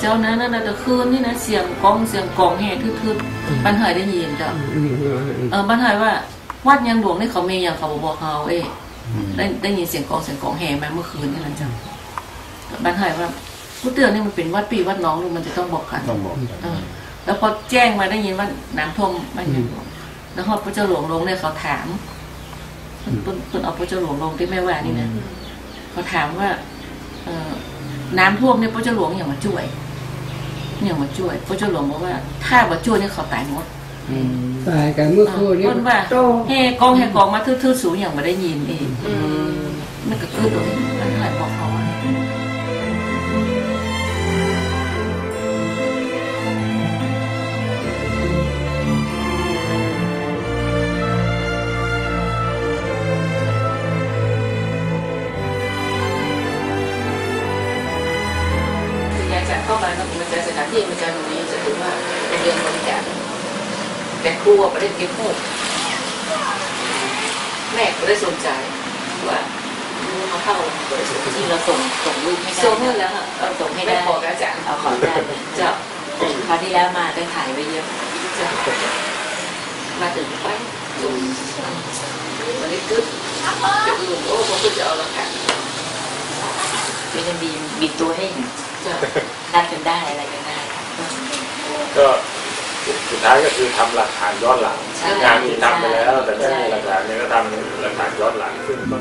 เจ้านะนั่นน่ะแต่คืนนี่นะเสียงกองเสียงกองแห่ทึบๆปันหายได้ยินจ้าอืมอืมอืมเออปันหายว่าวัดยังหลวงนี่เขามีอย่างเขาบอกเขาเอ้ได้ได้ยินเสียงกองเสียงกองแห่มาเมื่อคืนนี่แหละจ้าปันหายว่าผู้เตือนนี่มันเป็นวัดปีวัดน้องลูกมันจะต้องบอกกันต้องบอกแล้วพอแจ้งมาได้ยินว่าน้ำท่วมบ้านยังหลวงแล้วพอพระเจ้าหลวงลงเนี่ยเขาถามเพิ่นเพิ่นเพิ่นเอาพระเจ้าหลวงลงที่แม่แหวนนี่นะเขาถามว่า เออ น้ำท่วมเนี่ยพระเจ้าหลวงอย่างมาช่วยอย่างมาช่วยพระเจ้าหลวงบอกว่า ถ้ามาช่วยเนี่ยเขาตายหมดตายกันเมื่อคืนนี้เพิ่นว่าโตเฮ้กองแห่กองมาทื่อๆสูงอย่างมาได้ยินเองมันก็คือตรงนี้ เข้ามาแล้วมันจะสถานที่มันจะตรงนี้จะถือว่าเป็นเรื่องบริจาคแต่ครูไม่ได้เก็บหูแม่ก็ได้สนใจว่ามาเข้าที่เราส่งส่งรูปให้ได้ส่งเงินแล้วเอาส่งให้ได้พออาจารย์เอาขอได้จะคราวที่แล้วมาได้ถ่ายไว้เยอะจะมาถึงไปจุ่มวันนี้กึ๊บจะอื่นโอ้ผมก็จะเอาละค่ะก็จะมีบิดตัวให้เห็นจะ นัดกันได้อะไรกันได้ก็สุดท้ายก็คือทำหลักฐานย้อนหลังใช่งานที่ทำไปแล้ว แต่ไม่มีหลักฐานเนี่ยก็ทำหลักฐานย้อนหลังซึ่งก็